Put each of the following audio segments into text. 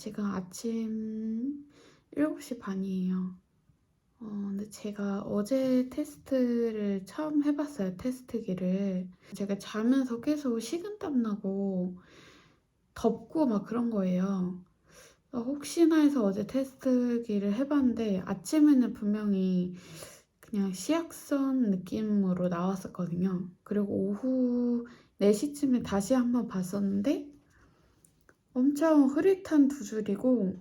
지금 아침 7시 반이에요. 어, 근데 제가 어제 테스트를 처음 해봤어요. 테스트기를. 제가 자면서 계속 식은땀 나고 덥고 막 그런 거예요. 어, 혹시나 해서 어제 테스트기를 해봤는데 아침에는 분명히 그냥 시약선 느낌으로 나왔었거든요. 그리고 오후 4시쯤에 다시 한번 봤었는데 엄청 흐릿한 두 줄이고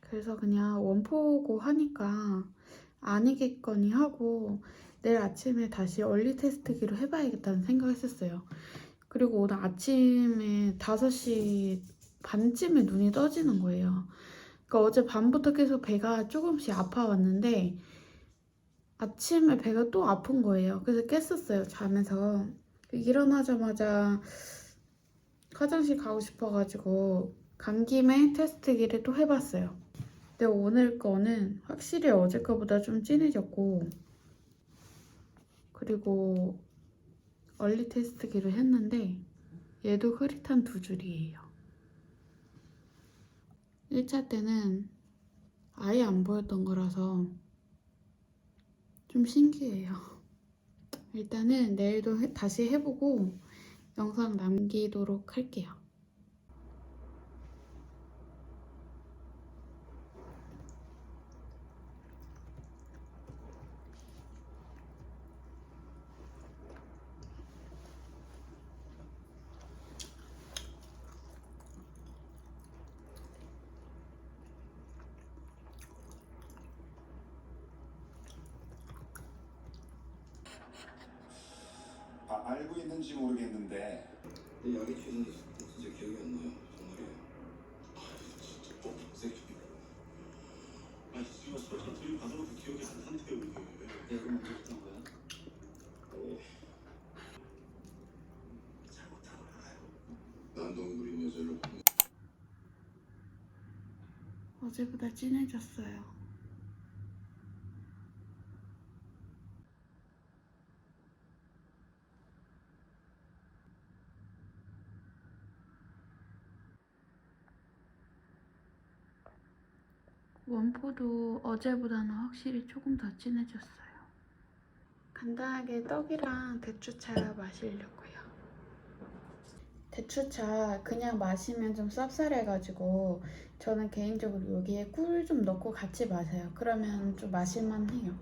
그래서 그냥 원포고 하니까 아니겠거니 하고 내일 아침에 다시 얼리 테스트기로 해봐야겠다는 생각했었어요. 그리고 오늘 아침에 5시 반쯤에 눈이 떠지는 거예요. 그러니까 어제 밤부터 계속 배가 조금씩 아파왔는데 아침에 배가 또 아픈 거예요. 그래서 깼었어요, 자면서. 일어나자마자 화장실 가고 싶어가지고 간 김에 테스트기를 또 해봤어요. 근데 오늘 거는 확실히 어제 거보다 좀 진해졌고 그리고 얼리 테스트기를 했는데 얘도 흐릿한 두 줄이에요. 1차 때는 아예 안 보였던 거라서 좀 신기해요. 일단은 내일도 해- 다시 해보고 영상 남기도록 할게요. 아, 알고 있는지 모르겠는데 근데 약이 최근에 진짜 기억이 안 나요. 정말이에요. 아, 진짜 좀 새끼. 아니 지금 설탕 들이고 가서도 기억이 안 나는데요 이게 내가 먼저 했던 거야? 어. 잘못한 걸 알아요 난동 부린 여자를 어제보다 진해졌어요. 원포도 어제보다는 확실히 조금 더 진해졌어요. 간단하게 떡이랑 대추차 마시려고요. 대추차 그냥 마시면 좀 쌉쌀해가지고 저는 개인적으로 여기에 꿀 좀 넣고 같이 마셔요. 그러면 좀 마실만 해요.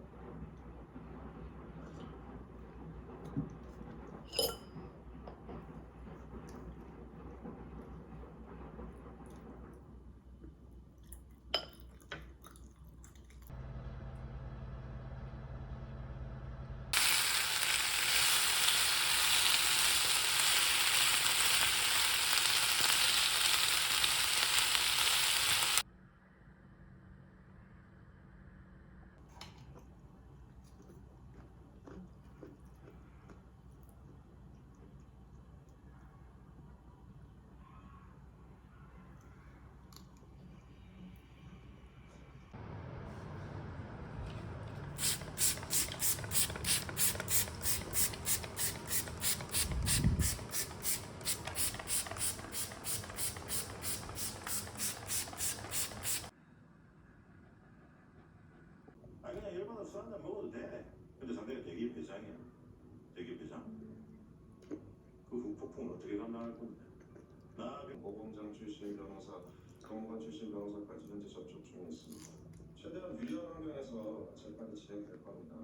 그냥 일반으로 술 한잔 먹어도 돼 근데 상대가 대기업 회장이야 대기업 회장 그 후폭풍을 어떻게 감당할 건데 나 그- 보검장 출신 변호사, 검관 출신 변호사까지 현재 접촉 중에 있습니다. 최대한 유리한 환경에서 재판이 진행될 겁니다.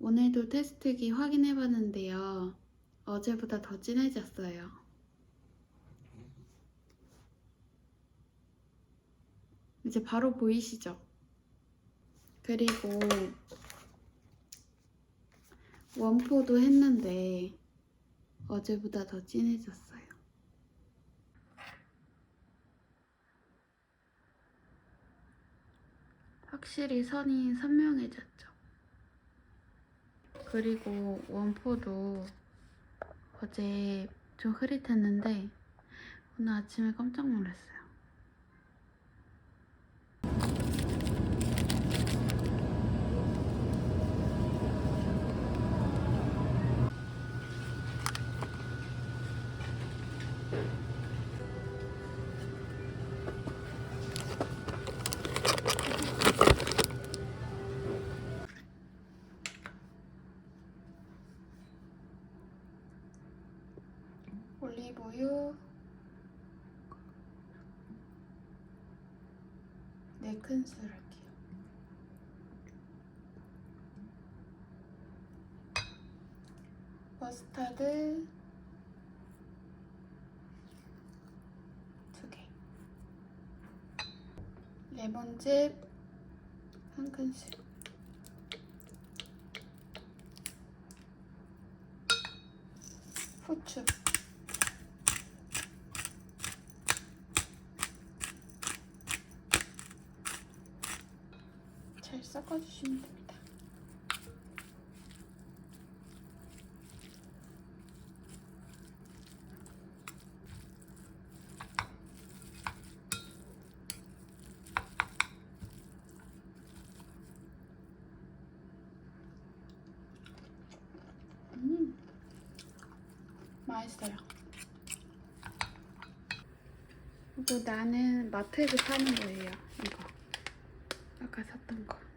오늘도 테스트기 확인해 봤는데요. 어제보다 더 진해졌어요. 이제 바로 보이시죠? 그리고 원포도 했는데 어제보다 더 진해졌어요. 확실히 선이 선명해졌죠. 그리고 원포도 어제 좀 흐릿했는데 오늘 아침에 깜짝 놀랐어요. 큰술 할게요. 머스타드 두 개. 레몬즙 한 큰술. 후추. 잘 섞어주시면 됩니다. 음, 맛있어요. 이거 나는 마트에서 사는 거예요. 아까 샀던 거.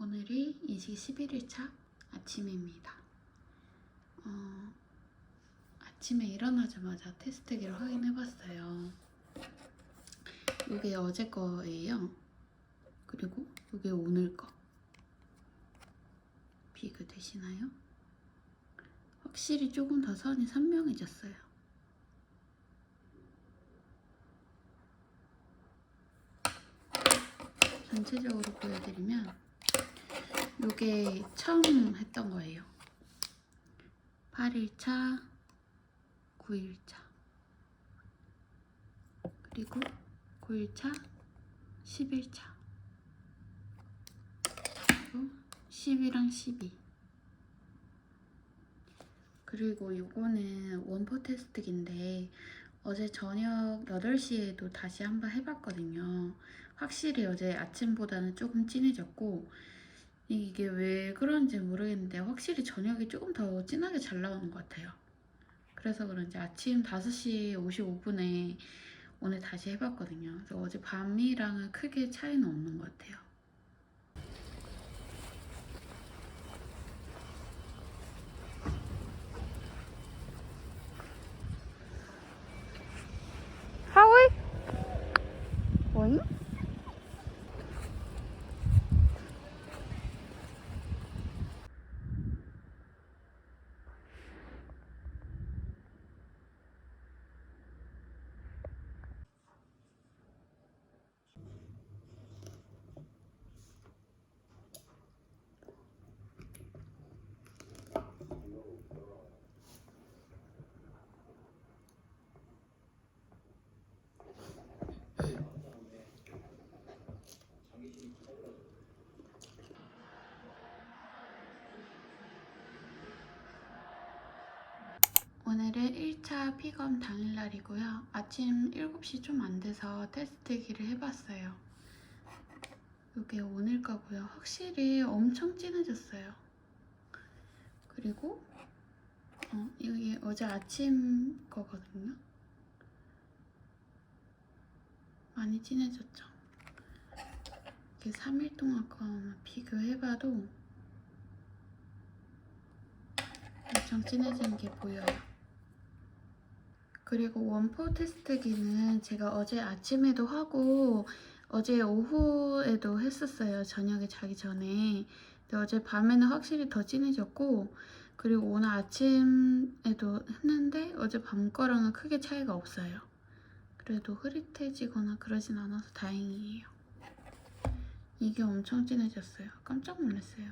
오늘이 이직 11일차 아침입니다. 어, 아침에 일어나자마자 테스트기를 확인해봤어요. 이게 어제 거예요. 그리고 이게 오늘 거. 비교 되시나요? 확실히 조금 더 선이 선명해졌어요. 전체적으로 보여드리면 요게 처음 했던 거예요. 8일차, 9일차, 그리고 9일차, 10일차, 그리고 10이랑 12. 그리고 요거는 원포 테스트기인데 어제 저녁 8시에도 다시 한번 해봤거든요. 확실히 어제 아침보다는 조금 진해졌고 이게 왜 그런지 모르겠는데 확실히 저녁이 조금 더 진하게 잘 나오는 것 같아요. 그래서 그런지 아침 5시 55분에 오늘 다시 해봤거든요. 그래서 어제 밤이랑은 크게 차이는 없는 것 같아요. 하와이? 뭐니? 오늘은 1차 피검 당일날이고요. 아침 7시 좀 안 돼서 테스트기를 해봤어요. 이게 오늘 거고요. 확실히 엄청 진해졌어요. 그리고 어, 이게 어제 아침 거거든요. 많이 진해졌죠. 이게 3일 동안 거 비교해봐도 엄청 진해진 게 보여요. 그리고 원포 테스트기는 제가 어제 아침에도 하고 어제 오후에도 했었어요. 저녁에 자기 전에. 근데 어제 밤에는 확실히 더 진해졌고 그리고 오늘 아침에도 했는데 어제 밤 거랑은 크게 차이가 없어요. 그래도 흐릿해지거나 그러진 않아서 다행이에요. 이게 엄청 진해졌어요. 깜짝 놀랐어요.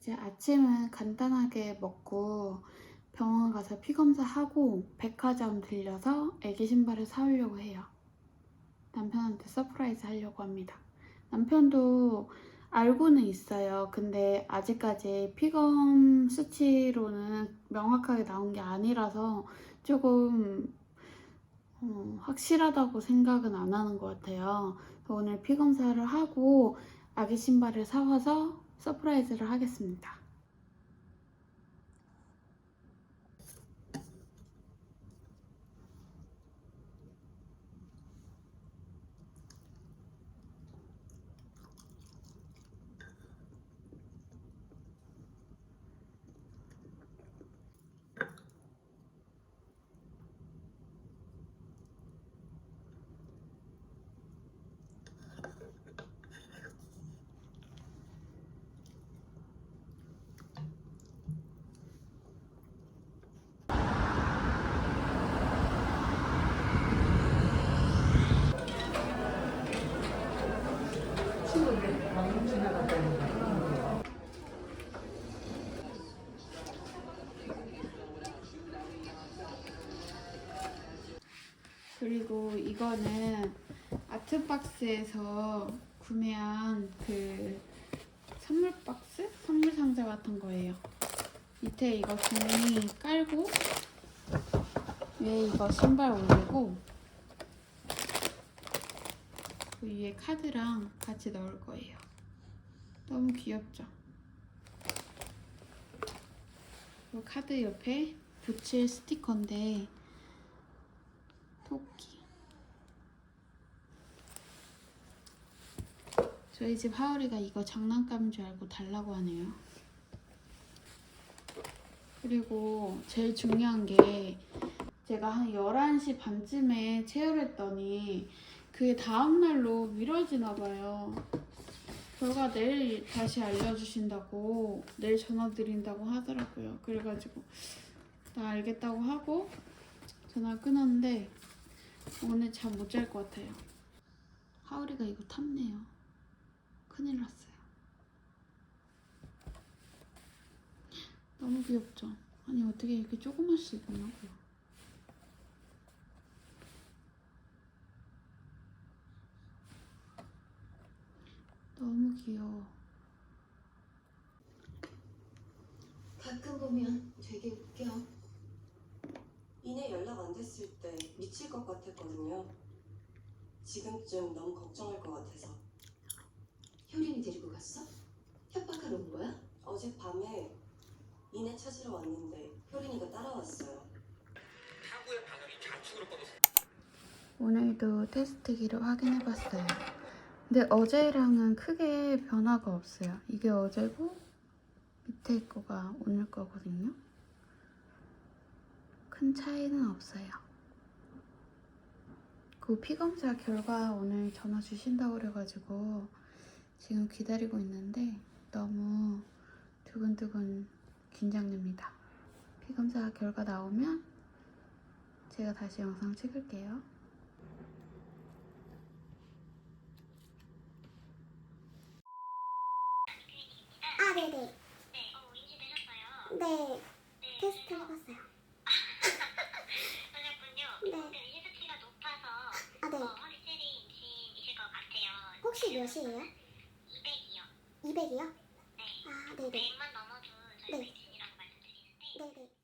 이제 아침은 간단하게 먹고 병원 가서 피 검사하고 백화점 들려서 애기 신발을 사오려고 해요. 남편한테 서프라이즈 하려고 합니다. 남편도 알고는 있어요. 근데 아직까지 피검 수치로는 명확하게 나온 게 아니라서 조금 어, 확실하다고 생각은 안 하는 것 같아요. 오늘 피 검사를 하고 아기 신발을 사와서 서프라이즈를 하겠습니다. 그리고 이거는 아트박스에서 구매한 그 선물 박스? 선물 상자 같은 거예요. 밑에 이거 종이 깔고 위에 이거 신발 올리고 그 위에 카드랑 같이 넣을 거예요. 너무 귀엽죠? 이 카드 옆에 붙일 스티커인데 토끼. 저희 집 하울이가 이거 장난감인 줄 알고 달라고 하네요. 그리고 제일 중요한 게 제가 한 11시 반쯤에 체열했더니 그게 다음날로 미뤄지나 봐요. 결과 내일 다시 알려주신다고 내일 전화 드린다고 하더라고요. 그래가지고 나 알겠다고 하고 전화 끊었는데 오늘 잠 못 잘 것 같아요. 하울이가 이거 탐내요. 큰일 났어요. 너무 귀엽죠? 아니 어떻게 이렇게 조그맣게 입었냐고요. 너무 귀여워. 가끔 보면 되게 웃겨. 이내 연락 안 됐을 때 미칠 것 같았거든요. 지금쯤 너무 걱정할 것 같아서. 효린이 데리고 갔어? 협박하러 온 거야? 어젯밤에 이내 찾으러 왔는데 효린이가 따라왔어요. 타구의 방향이 좌측으로 뻗어서 오늘도 테스트기를 확인해봤어요. 근데 어제랑은 크게 변화가 없어요. 이게 어제고 밑에 거가 오늘 거거든요. 큰 차이는 없어요. 그 피검사 결과 오늘 전화 주신다고 그래가지고 지금 기다리고 있는데 너무 두근두근 긴장됩니다. 피검사 결과 나오면 제가 다시 영상 찍을게요. 아, 네네. 네, 어, 인지 되셨어요? 네, 네. 테스트 해봤어요. 혹시 몇이에요? 200이요. 200이요? 네. 아, 네네. 100만 넘어도 저희 네. 임신이라고 말씀드리는데 네네.